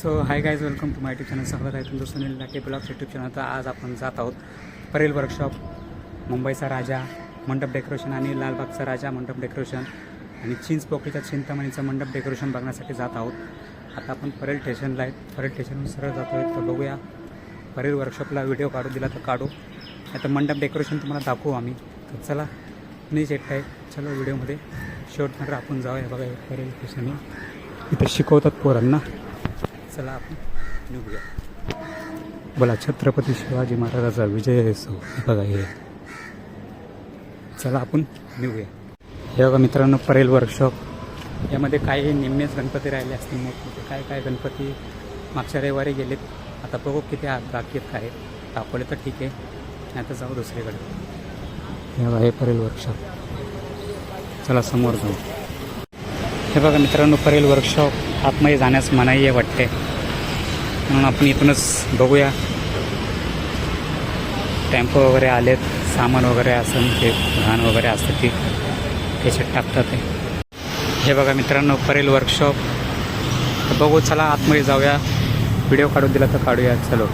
So hi guys welcome to my YouTube channel स्वागत आहे तुमचं Sunil Late blogs YouTube channel तर आज आपण जात आहोत परेल वर्कशॉप मुंबईचा राजा मंडप डेकोरेशन आणि लालबागचा राजा मंडप डेकोरेशन आणि चिंच पोकळीच्या चिंतामणीचं मंडप डेकोरेशन बघण्यासाठी जात आहोत. आता आपण परेल स्टेशनला आहेत. परेल स्टेशनहून सरळ जातो आहे तर बघूया. परेल वर्कशॉपला व्हिडिओ काढू दिला तर काढू. आता मंडप डेकोरेशन तुम्हाला दाखवू आम्ही. तर चला मी एकटा आहे चलो व्हिडिओमध्ये शेवटमध्ये आपण जाऊया. बघा परेल स्टेशनला इथे शिकवतात पोरांना. चला आपण. निघूया. बोला छत्रपती शिवाजी महाराजाचा विजय असो हे बघा हे. चला आपण निघूया. हे बघा मित्रांनो परेल वर्कशॉप यामध्ये काही निम्मेच गणपती राहिले असतील मोठमोठे. काय काय गणपती मागच्या रविवारी गेलेत. आता बघू किती बाकी आहेत. काय दाखवले तर ठीक आहे. नाही तर जाऊ दुसरीकडे. हे बघा हे परेल वर्कशॉप चला समोर जाऊ. हे बघा मित्रांनो परेल वर्कशॉप आतमध्ये जाण्यास मनाई आहे वाटते. म्हणून आपण इथूनच बघूया. टेम्पो वगैरे आलेत सामान वगैरे असं ते घाण वगैरे असतं ते त्याच्यात टाकतात हे बघा मित्रांनो परेल वर्कशॉप तर बघू चला आतमध्ये जाऊया. व्हिडिओ काढू दिला तर काढूया. चलो.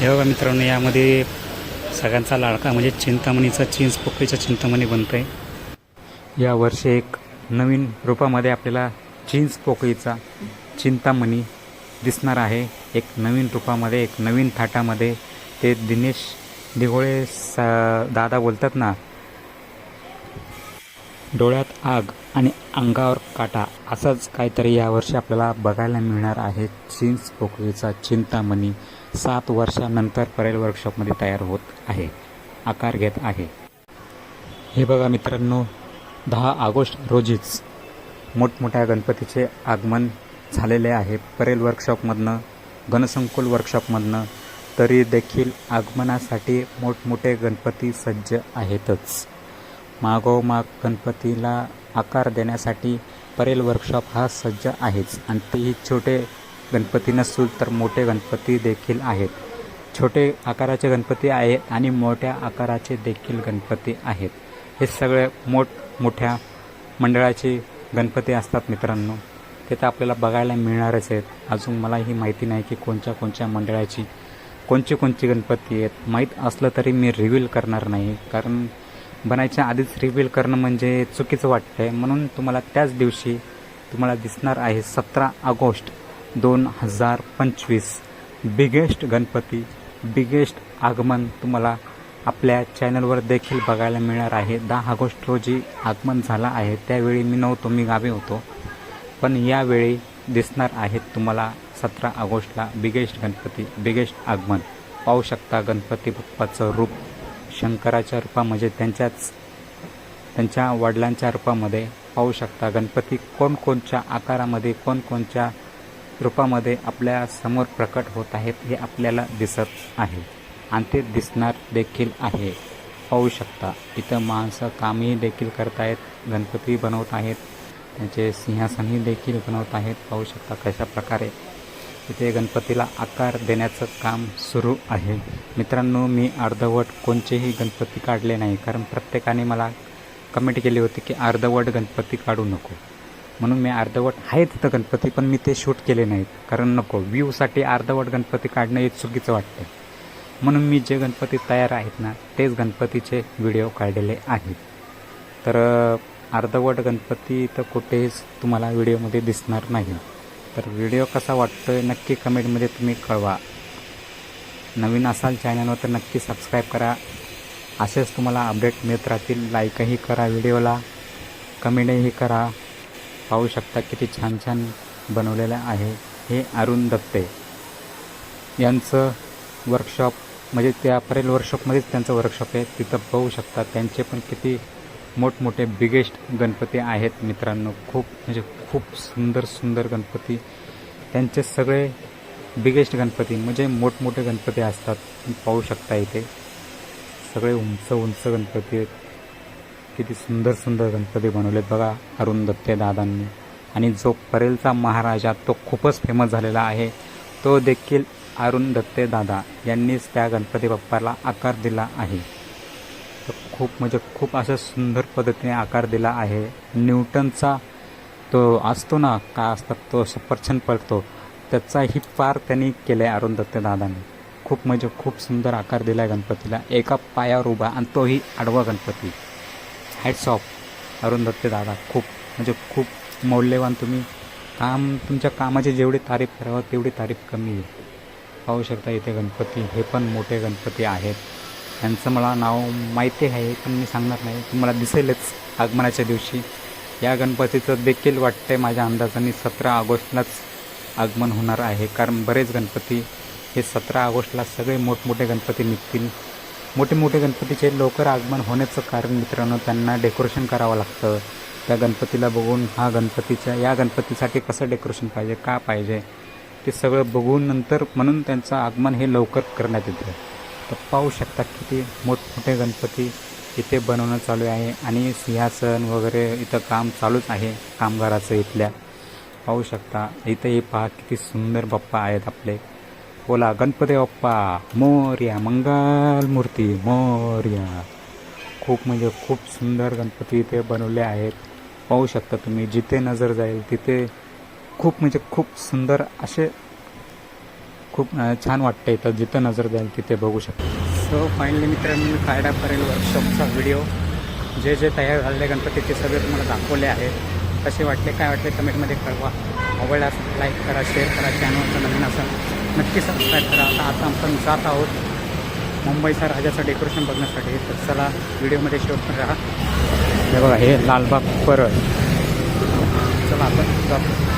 हे बघा मित्रांनो यामध्ये सगळ्यांचा लाडका म्हणजे चिंतामणीचा चिंच पोकळीचा चिंतामणी बनतो आहे यावर्षी एक नवीन रूपामध्ये आपल्याला चिंच पोकळीचा चिंतामणी दिसणार आहे. एक नवीन रूपामध्ये एक नवीन थाटामध्ये. ते दिनेश दिघोळे सा दादा बोलतात ना डोळ्यात आग आणि अंगावर काटा असंच काहीतरी यावर्षी आपल्याला बघायला मिळणार आहे. चिंच पोकळीचा चिंतामणी सात वर्षानंतर परेल वर्कशॉपमध्ये तयार होत आहे. आकार घेत आहे. हे बघा मित्रांनो दहा ऑगस्ट रोजीच मोठमोठ्या गणपतीचे आगमन झालेले आहे. परेल वर्कशॉपमधनं गणसंकुल वर्कशॉपमधनं तरी देखील आगमनासाठी मोठमोठे गणपती सज्ज आहेतच. मागोमाग गणपतीला आकार देण्यासाठी परेल वर्कशॉप हा सज्ज आहेच. आणि तेही छोटे गणपती नसून तर मोठे गणपती देखील आहेत. छोटे आकाराचे गणपती आहेत आणि मोठ्या आकाराचे देखील गणपती आहेत. हे सगळे मोठमोठ्या मंडळाची गणपती असतात मित्रांनो ते तर आपल्याला बघायला मिळणारच आहेत. अजून मलाही माहिती नाही की कोणत्या कोणत्या मंडळाची कोणची कोणचे गणपती आहेत. माहीत असलं तरी मी रिव्हील करणार नाही. कारण बनायच्या आधीच रिव्हील करणं म्हणजे चुकीचं वाटतं आहे म्हणून तुम्हाला त्याच दिवशी तुम्हाला दिसणार आहे सतरा ऑगस्ट दोन हजार पंचवीस. बिगेस्ट गणपती बिगेस्ट आगमन तुम्हाला आपल्या चॅनलवर देखील बघायला मिळणार आहे. दहा ऑगस्ट रोजी आगमन झाला आहे. त्यावेळी मी नव्हतो मी गावी होतो. पण यावेळी दिसणार आहेत तुम्हाला सतरा ऑगस्टला बिगेस्ट गणपती बिगेस्ट आगमन. पाहू शकता गणपती बाप्पाचं रूप शंकराच्या रूपा म्हणजे त्यांच्याच त्यांच्या वडिलांच्या रूपामध्ये. पाहू शकता गणपती कोणकोणच्या आकारामध्ये कोणकोणच्या रूपामध्ये आपल्यासमोर प्रकट होत आहेत हे आपल्याला दिसत आहे. आणि ते दिसणार देखील आहे. पाहू शकता इथं माणसं कामही देखील करत आहेत गणपती बनवत आहेत त्यांचे सिंहासनही देखील बनवत आहेत. पाहू शकता कशा प्रकारे इथे गणपतीला आकार देण्याचं काम सुरू आहे. मित्रांनो मी अर्धवट कोणचेही गणपती काढले नाही कारण प्रत्येकाने मला कमेंट केली होती की अर्धवट गणपती काढू नको. म्हणून मी अर्धवट आहे तिथं गणपती पण मी ते शूट केले नाहीत. कारण नको व्ह्यूसाठी अर्धवट गणपती काढणं हे चुकीचं वाटतं म्हणून मी जे गणपती तयार आहेत ना तेच गणपतीचे व्हिडिओ काढलेले आहेत. तर अर्धवट गणपती तर कुठेच तुम्हाला व्हिडिओमध्ये दिसणार नाही. तर व्हिडिओ कसा वाटतो आहे नक्की कमेंटमध्ये तुम्ही कळवा. नवीन असाल चॅनलवर तर नक्की सबस्क्राईब करा. असेच तुम्हाला अपडेट मिळत राहतील. लाईकही करा व्हिडिओला कमेंटही करा. पाहू शकता किती छान छान बनवलेलं आहे हे अरुण दत्ते यांचं वर्कशॉप म्हणजे त्या परेल वर्कशॉपमध्येच त्यांचं वर्कशॉप आहे. तिथं पाहू शकता त्यांचे पण किती मोठमोठे बिगेस्ट गणपती आहेत मित्रांनो. खूप म्हणजे खूप सुंदर सुंदर गणपती. त्यांचे सगळे बिगेस्ट गणपती म्हणजे मोठमोठे गणपती असतात. पाहू शकता इथे. सगळे उंच उंच गणपती आहेत. किती सुंदर सुंदर गणपती बनवलेत बघा अरुण दत्ते दादांनी. आणि जो परेलचा महाराजा तो खूपच फेमस झालेला आहे. तो देखील अरुण दत्ते दादा यांनीच त्या गणपती बाप्पाला आकार दिला आहे. तर खूप म्हणजे खूप असं सुंदर पद्धतीने आकार दिला आहे. न्यूटनचा तो असतो ना काय असतात तो सफरचंद पडतो त्याचाही पार त्यांनी केला आहे अरुण दत्ते दादांनी. खूप म्हणजे खूप सुंदर आकार दिला आहे गणपतीला. एका पायावर उभा आणि तोही आडवा गणपती. हॅट्स ऑफ अरुण दत्ते दादा. खूप म्हणजे खूप मौल्यवान तुम्ही काम तुमच्या कामाची जेवढी तारीफ करावं तेवढी तारीफ कमी आहे. पाहू शकता इथे गणपती हे पण मोठे गणपती आहेत. यांचं मला नाव माहिती आहे पण मी सांगणार नाही. तुम्हाला दिसेलच आगमनाच्या दिवशी. या गणपतीचं देखील वाटते माझ्या अंदाजाने सतरा ऑगस्टलाच आगमन होणार आहे. कारण बरेच गणपती हे सतरा ऑगस्टला सगळे मोठमोठे गणपती निघतील. मोठे मोठे गणपतीचे लवकर आगमन होण्याचं कारण मित्रांनो त्यांना डेकोरेशन करावं लागतं. त्या गणपतीला बघून हा गणपतीच्या या गणपतीसाठी कसं डेकोरेशन पाहिजे का पाहिजे? ते सगळं बघून नंतर म्हणून त्यांचं आगमन हे लवकर करण्यात येतं. तर पाहू शकता किती मोठमोठे गणपती इथे बनवणं चालू आहे आणि सिंहासन वगैरे इथं काम चालूच आहे कामगाराचं इथल्या. पाहू शकता इथं हे पहा किती सुंदर बाप्पा आहेत आपले. बोला गणपती बाप्पा मोर्या मंगल मूर्ती मोर्या. खूप म्हणजे खूप सुंदर गणपती इथे बनवले आहेत. पाहू शकता तुम्ही जिथे नजर जाईल तिथे खूप म्हणजे खूप सुंदर असे खूप छान वाटतं इथं जिथं नजर जाईल तिथे बघू शकता. सो फायनली मित्रांनो मी कायडा करेल वर्कशॉपचा व्हिडिओ जे जे तयार झालेले गणपती ते सगळे तुम्हाला दाखवले आहेत कसे वाटले काय वाटले कमेंटमध्ये कळवा. असं लाईक करा शेअर करा चॅनलचं नवीन असं नक्की सबस्क्राईब करा. आता आता आपण जात आहोत मुंबईचा राजाचं डेकोरेशन बघण्यासाठी. तर चला व्हिडिओमध्ये शेवट राहा. हे बघा हे लालबाग परळ. चला आपण जातो.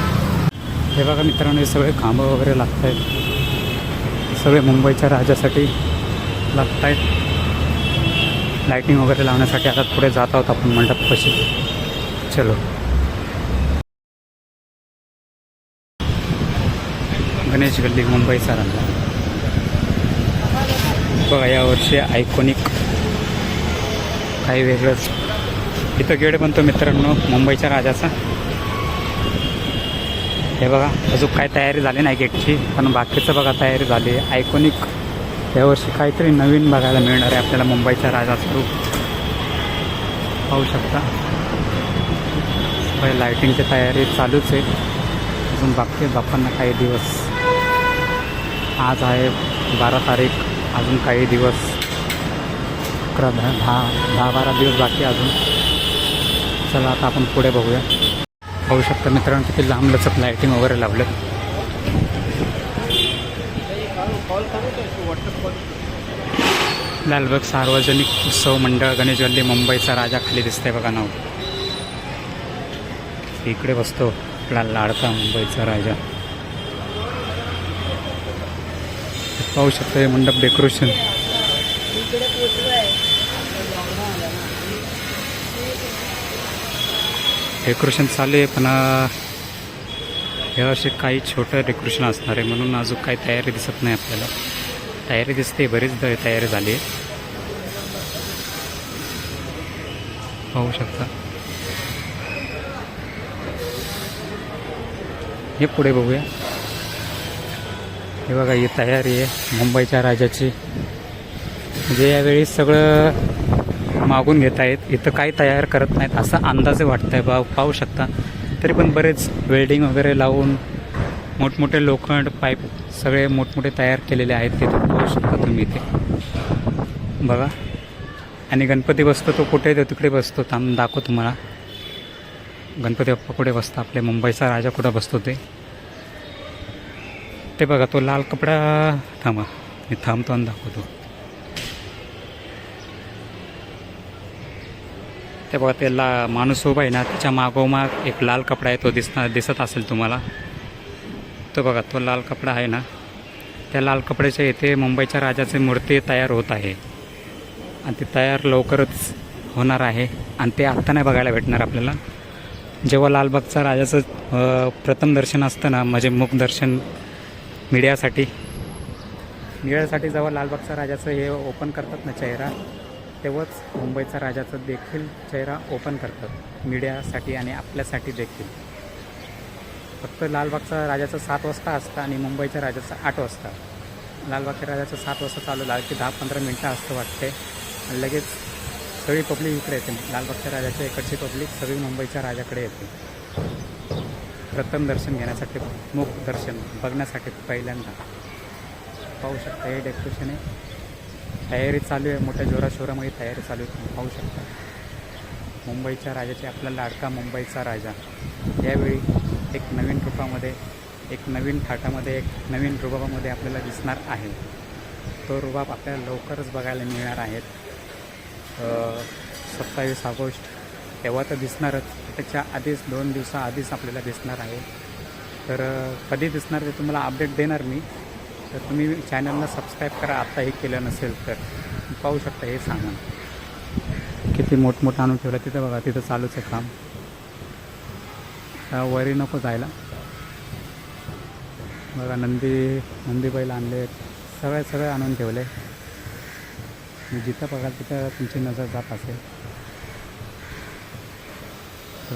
हे बघा मित्रांनो हे सगळे खांबं वगैरे लागत आहेत सगळे मुंबईच्या राजासाठी लागत आहेत लाईटिंग वगैरे लावण्यासाठी आता पुढे जात आहोत आपण मंडपपाशी. चलो. गणेश गल्ली मुंबईचा रंगा. बघा यावर्षी आयकॉनिक काही वेगळंच. इथं गेट बनतो मित्रांनो मुंबईच्या राजाचा. हे बघा अजून काय तयारी झाली नाही गेटची पण बाकीचं बघा तयारी झाली आहे. आयकॉनिक यावर्षी काहीतरी नवीन बघायला मिळणार आहे आपल्याला मुंबईच्या राजाचं रूप पाहू शकता. सगळी लायटिंगची तयारी चालूच आहे. अजून बाकी बाप्पांना काही दिवस. आज आहे बारा तारीख अजून काही दिवस. अकरा दहा दहा दहा बारा दिवस बाकी अजून. चला आता आपण पुढे बघूया. पाहू शकता मित्रांनो किती लांब लचक लाईटिंग वगैरे लावलं. लालबाग सार्वजनिक उत्सव मंडळ गणेश गल्ली मुंबईचा राजा खाली दिसतंय बघा नाव. इकडे बसतो आपला लाडका मुंबईचा राजा. पाहू शकतो हे मंडप डेकोरेशन डेकोरेशन चालू आहे पण हे यावर्षी काही छोटं डेकोरेशन असणार आहे म्हणून अजून काही तयारी दिसत नाही आपल्याला. तयारी दिसते बरीच तयारी झाली आहे. पाहू शकता. हे पुढे बघूया. हे बघा ही तयारी आहे मुंबईच्या राजाची. म्हणजे यावेळी सगळं मागून घेत आहेत. इथं काही तयार करत नाहीत असा अंदाजे वाटतं आहे बा पाहू शकता. तरी पण बरेच वेल्डिंग वगैरे लावून मोठमोठे लोखंड पाईप सगळे मोठमोठे तयार केलेले आहेत तिथे. पाहू शकता तुम्ही इथे. बघा. आणि गणपती बसतो तो कुठे तो तिकडे बसतो. थांब दाखव तुम्हाला. गणपती बाप्पा कुठे बसतो आपले मुंबईचा राजा कुठं बसतो ते? ते बघा तो लाल कपडा थांबा. मी थांबतो आणि दाखवतो. ते बघा ते ला माणूस उभा आहे ना त्याच्या मागोमाग एक लाल कपडा आहे तो दिसणार दिसत असेल तुम्हाला. तो बघा तो लाल कपडा आहे ना त्या लाल कपड्याच्या इथे मुंबईच्या राजाची मूर्ती तयार होत आहे. आणि ती तयार लवकरच होणार आहे. आणि ते आत्ता नाही बघायला भेटणार आपल्याला. जेव्हा लालबागचा राजाचं प्रथम दर्शन असतं ना म्हणजे मुखदर्शन मीडियासाठी मीडियासाठी जेव्हा लालबागचा राजाचं हे ओपन करतात ना चेहरा तेव्हाच मुंबईचा राजाचा देखील चेहरा ओपन करतात. मीडियासाठी आणि आपल्यासाठी देखील. फक्त लालबागचा राजाचा सात वाजता असतं आणि मुंबईच्या राजाचा आठ वाजता. लालबागच्या राजाचं सात वाजता चालू लागलं की दहा पंधरा मिनटं असतं वाटते. आणि लगेच सगळी पब्लिक इकडे येते. लालबागच्या राजाच्या इकडची पब्लिक सगळी मुंबईच्या राजाकडे येते. प्रथम दर्शन घेण्यासाठी मुख दर्शन बघण्यासाठी पहिल्यांदा. पाहू शकता हे डेकोरेशन आहे. तयारी चालू आहे. मोठ्या जोराशोरामध्ये तयारी चालू आहे. पाहू शकता. मुंबईच्या राजाचे आपला लाडका मुंबईचा राजा. यावेळी एक नवीन रूपामध्ये एक नवीन थाटामध्ये एक नवीन रुबाबामध्ये आपल्याला दिसणार आहे. तो रुबाब आपल्याला लवकरच बघायला मिळणार आहेत सत्तावीस ऑगस्ट. तेव्हा तर दिसणारच. त्याच्या आधीच दोन दिवसाआधीच आपल्याला दिसणार आहे. तर कधी दिसणार ते तुम्हाला अपडेट देणार मी. तर तुम्ही चॅनलला सबस्क्राईब करा. आत्ताही केलं नसेल तर पाहू शकता हे सामान. किती मोठमोठं आणून ठेवलं तिथं बघा तिथं चालूच आहे काम. वरी नको जायला. बघा नंदी नंदी बैल आणले. सगळे सगळे आणून ठेवले. मी जिथं बघाल तिथं तुमची नजर जात असेल.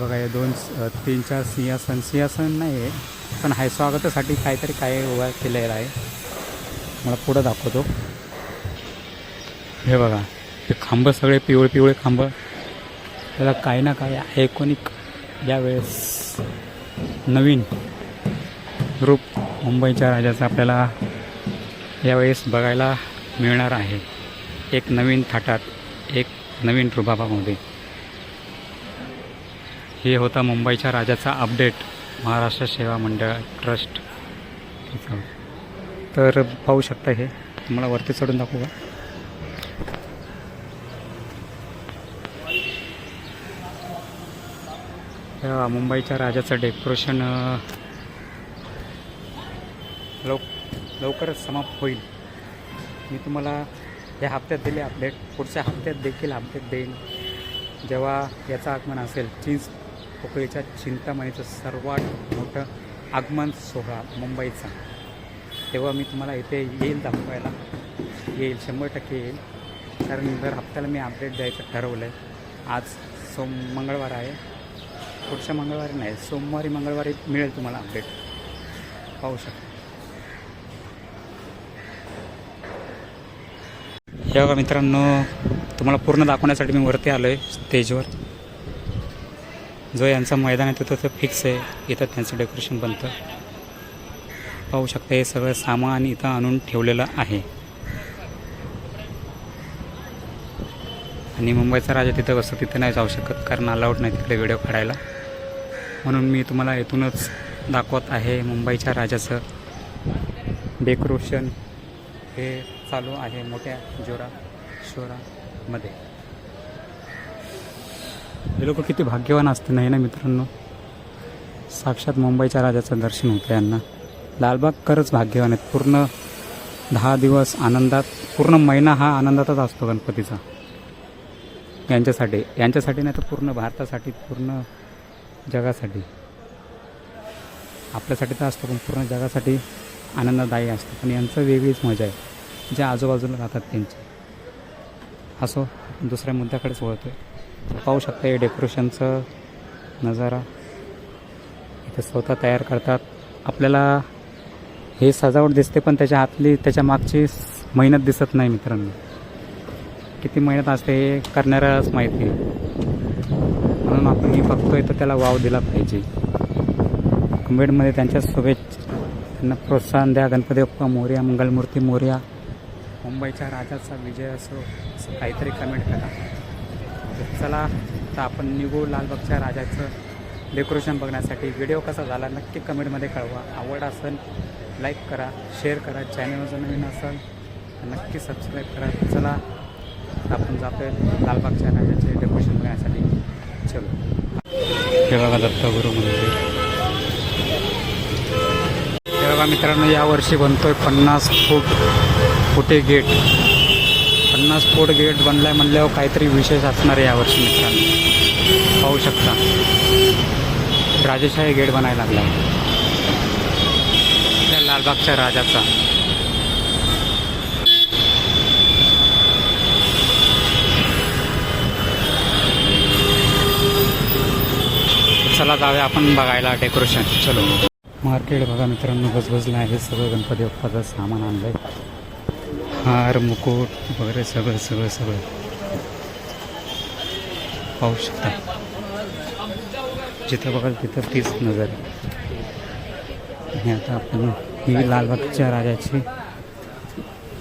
बघा हे दोन तीन चार सिंहासन. सिंहासन नाही आहे पण हाय स्वागतासाठी काहीतरी काय उभा केलेलं आहे. मला पुढं दाखवतो. हे बघा हे खांब सगळे पिवळे पिवळे खांब. त्याला काही ना काही आयकॉनिक यावेळेस नवीन रूप मुंबईच्या राजाचं आपल्याला यावेळेस बघायला मिळणार आहे. एक नवीन थाटात एक नवीन रुबाबामध्ये. हे होता मुंबईच्या राजाचा अपडेट महाराष्ट्र सेवा मंडळ ट्रस्ट. तर पाहू शकता हे. तुम्हाला वरती चढून दाखवू का? मुंबईच्या राजाचं डेकोरेशन लव लवकरच समाप्त होईल. मी तुम्हाला या हप्त्यात दिले अपडेट पुढच्या हप्त्यात देखील अपडेट देईन. जेव्हा याचं आगमन असेल चिंच पोकळीच्या चिंतामणीचं सर्वात मोठं आगमन सोहळा मुंबईचा. तेव्हा मी तुम्हाला इथे येईल दाखवायला. येईल शंभर टक्के येईल. कारण दर हप्त्याला मी अपडेट द्यायचं ठरवलं आहे आज सोम मंगळवार आहे. पुढच्या मंगळवारी नाही सोमवारी मंगळवारी मिळेल तुम्हाला अपडेट पाहू शकता. हे बघा मित्रांनो तुम्हाला पूर्ण दाखवण्यासाठी मी वरती आलो आहे स्टेजवर. जो यांचा मैदान आहे तिथं ते फिक्स आहे. इथं त्यांचं डेकोरेशन बनतं. पाहू शकता हे सगळं सामान इथं आणून ठेवलेलं आहे. आणि मुंबईचा राजा तिथं कसं तिथे नाही जाऊ शकत कारण अलाउड नाही तिकडे व्हिडिओ काढायला. म्हणून मी तुम्हाला इथूनच दाखवत आहे मुंबईच्या राजाचं डेकोरेशन हे चालू आहे मोठ्या जोरा शोरामध्ये. हे लोक किती भाग्यवान असते नाही ना मित्रांनो? साक्षात मुंबईच्या राजाचं दर्शन होतं यांना. लालबाग खरंच भाग्यवान आहेत. पूर्ण दहा दिवस आनंदात पूर्ण महिना हा आनंदातच असतो गणपतीचा. यांच्यासाठी यांच्यासाठी नाही तर पूर्ण भारतासाठी पूर्ण जगासाठी. आपल्यासाठी तर असतो पण पूर्ण जगासाठी आनंददायी असतो. पण यांचं वेगळीच मजा आहे. जे आजूबाजूला राहतात त्यांची. असो दुसऱ्या मुद्द्याकडेच वळतो आहे पाहू शकता हे डेकोरेशनचं नजारा. इथे स्वतः तयार करतात. आपल्याला हे सजावट दिसते पण त्याच्या हातली त्याच्या मागची मेहनत दिसत नाही मित्रांनो. किती मेहनत असते हे करणाऱ्यालाच माहिती आहे. म्हणून आपण मी बघतोय तर त्याला वाव दिला पाहिजे. कमेंटमध्ये त्यांच्या शुभेच्छा. त्यांना प्रोत्साहन द्या. गणपती बाप्पा मोर्या मंगलमूर्ती मोर्या. मुंबईच्या राजाचा विजय असो असं काहीतरी कमेंट करा. तर चला तर आपण निघू लालबागच्या राजाचं डेकोरेशन बघण्यासाठी. व्हिडिओ कसा झाला नक्की कमेंटमध्ये कळवा. आवड असेल लाईक करा शेअर करा. चॅनल जर नवीन असेल तर नक्की सबस्क्राईब करा. चला आपण जातोय लालबागच्या राजाचे डेकोरेशन बघण्यासाठी. चलो. बघा दत्तगुरू मंदिर. बघा मित्रांनो यावर्षी बनतोय पन्नास फूट फुटे गेट पन्नास फूट गेट बनलाय म्हणल्यावर काहीतरी विशेष असणार आहे यावर्षी मित्रांनो. पाहू शकता. राजेशाही गेट बनायला लागला लालबागच्या राजाचा. चला जाऊया आपण बघायला डेकोरेशन चलो. मार्केट बघा मित्रांनो गजबजलं आहे सगळं गणपती बाप्पाचं सामान आणलंय. हार मुकुट वगैरे सगळं सगळं सगळं. पाहू शकता. जिथं बघाल तिथं तीच नजर आणि आता आपण ही लालबागच्या राजाची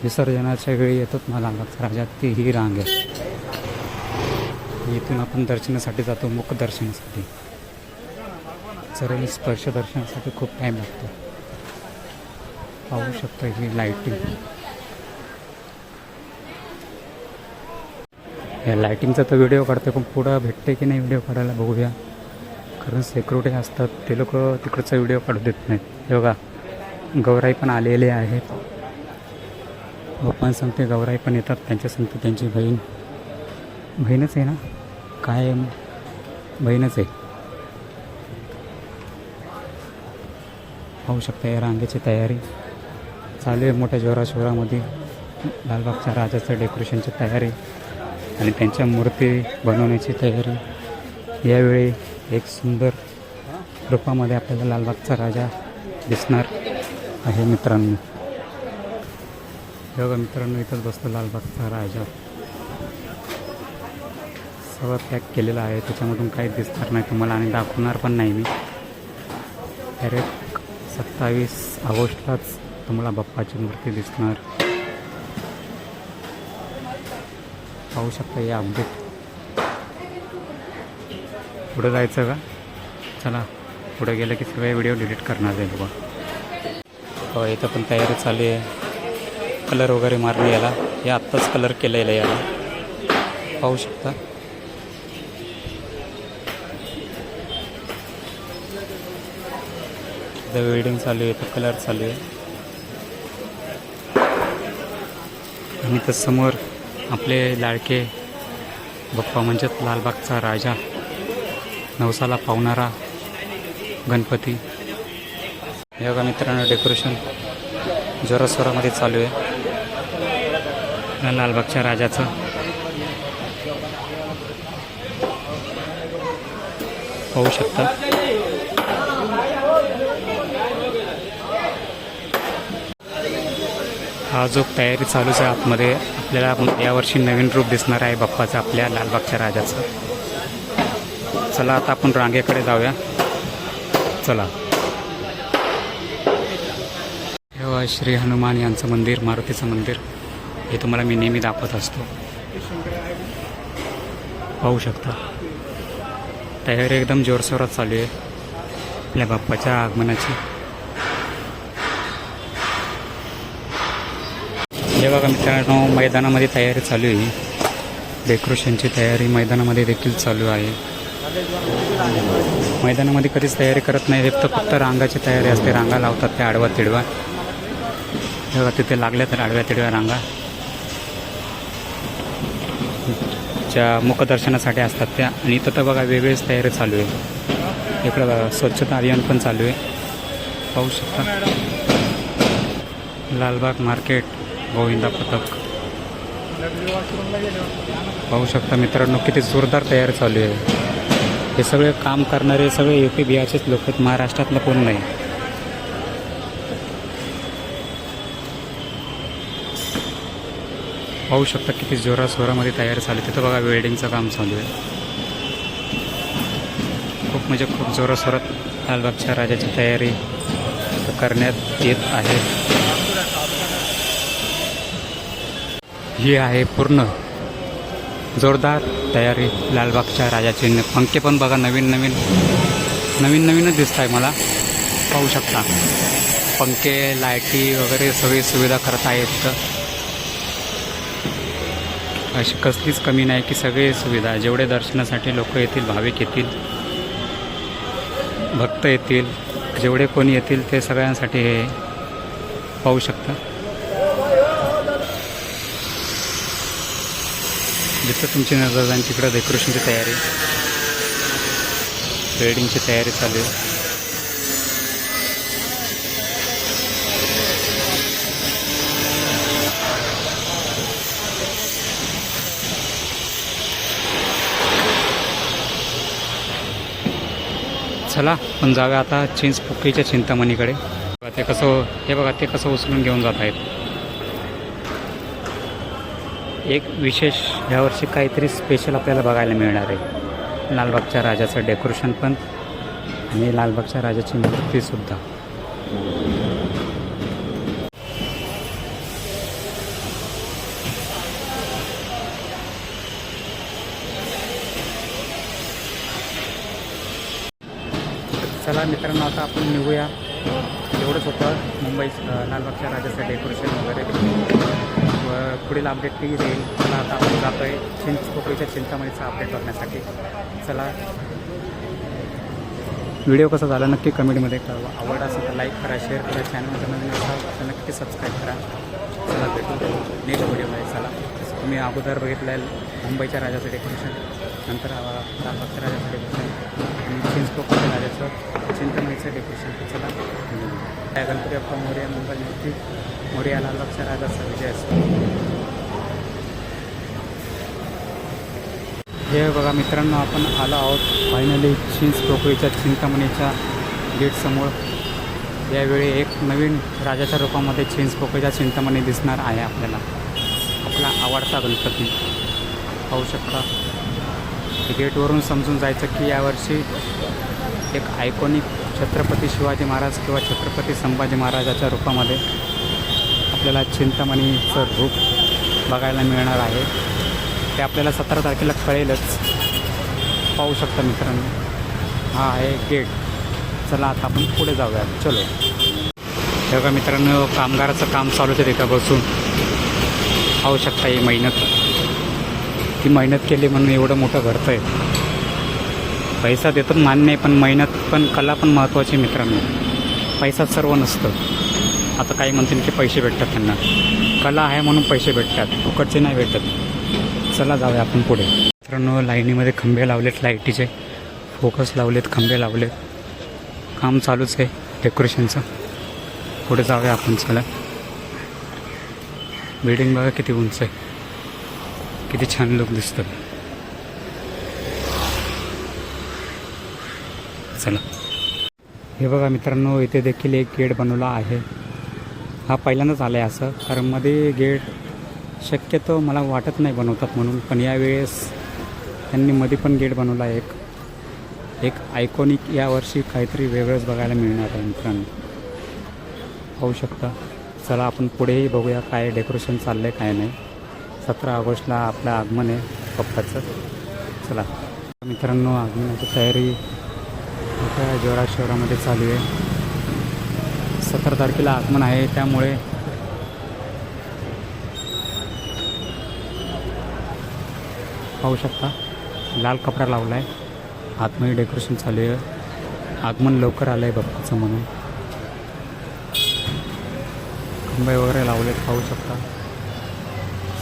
विसर्जनाच्या वेळी येतात ना लालबागच्या राजा ती ही रांग आहे इथून आपण दर्शनासाठी जातो मुख दर्शनासाठी. चरण स्पर्श दर्शनासाठी खूप टाईम लागतो. पाहू शकतो ही लाईटिंग या लाईटिंगचा तर व्हिडिओ काढतो पण पुढं भेटते की नाही व्हिडिओ काढायला बघूया. कारण सेक्युरिटी असतात ते लोक तिकडचा व्हिडिओ काढू देत नाहीत. हे बघा. गौराई पण आलेले आहेत. हो, पप्पा सांगते गौराई पण येतात. त्यांच्या सांगते त्यांची बहीण. बहीणच आहे ना? काय बहीणच आहे. पाहू शकता या रांगेची तयारी. चालू आहे मोठ्या जोराशोरामध्ये लालबागच्या राजाचं डेकोरेशनची तयारी आणि त्यांच्या मूर्ती बनवण्याची तयारी. यावेळी एक सुंदर रूपामध्ये आपल्याला लालबागचा राजा दिसणार. आहे मित्रांनो. बघा मित्रांनो इथंच बसतो लालबागचा राजा. सगळं पॅक केलेलं आहे त्याच्यामधून काही दिसणार नाही तुम्हाला आणि दाखवणार पण नाही मी. डायरेक्ट सत्तावीस ऑगस्टलाच तुम्हाला बाप्पाची मूर्ती दिसणार. पाहू शकता हे अपडेट पुढं जायचं का? चला पुढे गेलं की सगळे व्हिडिओ डिलीट करणार आहे बघा. हो इथं पण तयारी चालू आहे. कलर वगैरे मारली याला. हे आत्ताच कलर केलेलं आहे याला. पाहू शकता. इथं वेल्डिंग चालू आहे इथं कलर चालू आहे. आणि इथं समोर आपले लाडके बाप्पा म्हणजेच लालबागचा राजा नवसाला पावणारा गणपती. हे बघा मित्रांनो डेकोरेशन जोरासोरामध्ये चालू आहे. लालबागच्या राजाचं. होऊ शकता. हा जो तयारी चालूच आहे आतमध्ये आपल्याला यावर्षी नवीन रूप दिसणार आहे बाप्पाचं आपल्या लालबागच्या राजाचं. चला आता आपण रांगेकडे जाऊया. चला हे श्री हनुमान यांचं मंदिर मारुतीचं मंदिर हे तुम्हाला मी नेहमी दाखवत असतो. पाहू शकता. तयारी एकदम जोरशोरात चालू आहे. आपल्या बाप्पाच्या आगमनाची. हे बघा मित्रांनो मैदानामध्ये तयारी चालू आहे. डेकोरेशनची तयारी मैदानामध्ये देखील चालू आहे. मैदानामध्ये कधीच तयारी करत नाही फक्त फक्त रांगाची तयारी असते. रांगा लावतात त्या आडवा तिडवा बघा तिथे लागल्या तर आडव्या तिडव्या रांगा. ज्या मुखदर्शनासाठी असतात त्या. आणि इथं तर बघा वेगळीच तयारी चालू आहे. इकडं बघा स्वच्छता अभियान पण चालू आहे. पाहू शकता. लालबाग मार्केट गोविंदा पथक. पाहू शकता मित्रांनो किती जोरदार तयारी चालू आहे. हे सगळे काम करणारे सगळे यू पी बिहारचेच लोक आहेत. महाराष्ट्रातलं कोण नाही. पाहू शकता किती जोरा स्वरामध्ये तयारी चालू तिथं बघा वेल्डिंगचं काम चालू आहे. खूप म्हणजे खूप जोरासोरात लालबागच्या राजाची तयारी करण्यात येत आहे. ही आहे पूर्ण जोरदार तयारी लालबागच्या राजाची. पंखे पण बघा नवीन नवीन नवीन नवीनच दिसत आहे मला. पाहू शकता. पंखे लाईटी वगैरे सगळी सुविधा करत आहेत अशी कसलीच कमी नाही की सगळे सुविधा जेवढे दर्शनासाठी लोक येतील भाविक येतील भक्त येतील जेवढे कोणी येतील ते सगळ्यांसाठी हे पाहू शकता. जिथं तुमची नजर जाईल तिकडं डेकोरेशनची तयारी. वेडिंगची तयारी चालू आहे. चला पण जाऊया आता चिंच पुक्कीच्या चिंतामणीकडे. बघा ते कसं हे बघा ते कसं उचलून घेऊन जात आहेत. एक विशेष यावर्षी काहीतरी स्पेशल आपल्याला बघायला मिळणार आहे. लालबागच्या राजाचं डेकोरेशन पण आणि लालबागच्या राजाची मूर्तीसुद्धा चला मित्रांनो आता आपण निघूया. एवढंच होतं. मुंबई लालबागच्या राजाचं डेकोरेशन वगैरे. व पुढील अपडेट ती येईल चला आता आपण जातो आहे चिंच पोकळीच्या चिंतामणीचा अपडेट बघण्यासाठी. चला. व्हिडिओ कसा झाला नक्की कमेंटमध्ये कळवा. आवड असेल तर लाईक करा शेअर करा चॅनलमध्ये नवीन असा तर नक्की सबस्क्राईब करा. चला भेटू. नेक्स्ट व्हिडिओमध्ये चला. तुम्ही अगोदर बघितलं आहे मुंबईच्या राजाचं डेकोरेशन नंतर लालबागच्या राजाचं डेकोरेशन आणि चिंचपोकळच्या राजाचं चिंतामणीचं डेकोरेशन चला गणपती बाप्पा मोर्या मुंबई मूर्ती मोर्याला लक्ष राजाचा विजय असतो. हे बघा मित्रांनो आपण आलो आहोत फायनली चिंच टोकरीच्या चिंतामणीच्या गेटसमोर यावेळी एक नवीन राजाच्या रूपामध्ये चिंच पोकळीच्या चिंतामणी दिसणार आहे आपल्याला. आपला आवडता गणपती. पाहू शकता. गेटवरून समजून जायचं की यावर्षी एक आयकॉनिक छत्रपती शिवाजी महाराज किंवा छत्रपती संभाजी महाराजाच्या रूपामध्ये आपल्याला चिंतामणीचं रूप बघायला मिळणार आहे. ते आपल्याला सतरा तारखेला कळेलच. पाहू शकता मित्रांनो. हा आहे गेट. चला आता आपण पुढे जाऊया चलो. हे बघा मित्रांनो कामगाराचं काम चालूच आहे तिथं बसून. पाहू शकता ही मेहनत. ती मेहनत केली म्हणून एवढं मोठं घडतं आहे पैसा देतात मान्य आहे पण मेहनत पण कला पण महत्त्वाची मित्रांनो. पैसा सर्व नसतं. आता काही म्हणतील की पैसे भेटतात त्यांना. कला आहे म्हणून पैसे भेटतात. फुकटचे नाही भेटत. चला जाऊया आपण पुढे. मित्रांनो लाईनीमध्ये खंबे लावलेत लाईटीचे. फोकस लावलेत खंबे लावलेत. काम चालूच आहे डेकोरेशनचं. पुढे जाऊया आपण चला. बिल्डिंग बघा किती उंच आहे. किती छान लोक दिसतं चला. हे बघा मित्रांनो इथे देखील एक गेट बनवला आहे. हा पहिल्यांदाच आला आहे असं कारण मध्ये गेट शक्यतो मला वाटत नाही बनवतात म्हणून पण यावेळेस त्यांनी मध्ये पण गेट बनवला आहे एक. एक आयकॉनिक यावर्षी काहीतरी वेगळंच बघायला मिळणार आहे मित्रांनो. पाहू शकता. चला आपण पुढेही बघूया काय डेकोरेशन चाललं आहे काय नाही. सतरा ऑगस्टला आपलं आगमन आहे पप्पाचं. चला. मित्रांनो आगमनाची तयारी मोठ्या जोरा शहरामध्ये चालू आहे. सतरा तारखेला आगमन आहे त्यामुळे पाहू शकता. लाल कपडा लावला आहे आतमध्ये डेकोरेशन चालू आहे. आगमन लवकर आलं आहे बाप्पाचं म्हणून. खंबे वगैरे लावले पाहू शकता.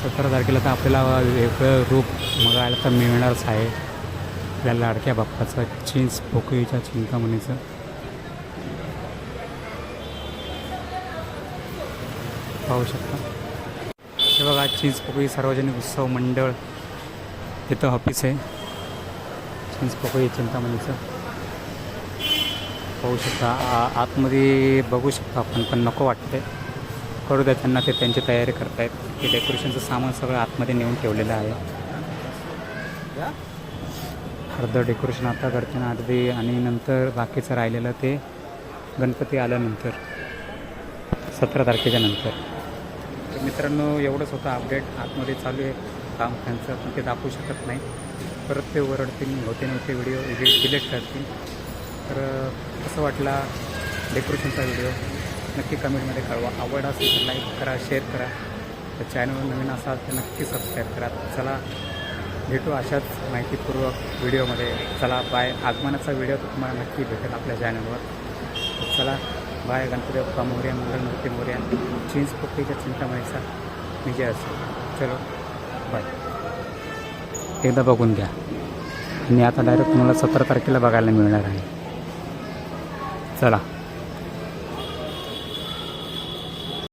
सतरा तारखेला तर आपल्याला वेगळं रूप बघायला तर मिळणारच आहे. आपल्या लाडक्या बाप्पाचं चिंच पोकळीच्या चिंतामणीचं. पाहू शकता. हे बघा चिंच पोकळी सार्वजनिक उत्सव मंडळ. तिथं ऑफिस आहे. चिंच पोकळी चिंतामणीचं. पाहू शकता. आ- आतमध्ये बघू शकता आपण पण नको वाटते करू द्या त्यांना ते त्यांची तयारी करतायत. ते डेकोरेशनचं सामान सगळं आतमध्ये नेऊन ठेवलेलं आहे. अर्धं डेकोरेशन आता करते ना अर्धी आणि नंतर बाकीचं राहिलेलं ते गणपती आल्यानंतर सतरा तारखेच्या नंतर. तर मित्रांनो एवढंच होतं अपडेट आतमध्ये चालू आहे काम त्यांचं पण ते दाखवू शकत नाही. परत ते ओरडतील होते नव्हते व्हिडिओ डिलीट करतील. तर कसं वाटला डेकोरेशनचा व्हिडिओ नक्की कमेंटमध्ये कळवा. आवड असेल तर लाईक करा शेअर करा. तर चॅनलवर नवीन असाल तर नक्की सबस्क्राईब करा. चला भेटू अशाच माहितीपूर्वक व्हिडिओमध्ये चला बाय आगमनाचा व्हिडिओ तुम्हाला नक्की भेटेल आपल्या चॅनलवर चला बाय गणपती बाप्पा मोर्या मंगलमूर्ती मोर्या चिंच पोकळीच्या चिंतामणीचा विजय असेल. चलो बाय एकदा बघून घ्या. आणि आता डायरेक्ट तुम्हाला सतरा तारखेला बघायला मिळणार आहे. चला.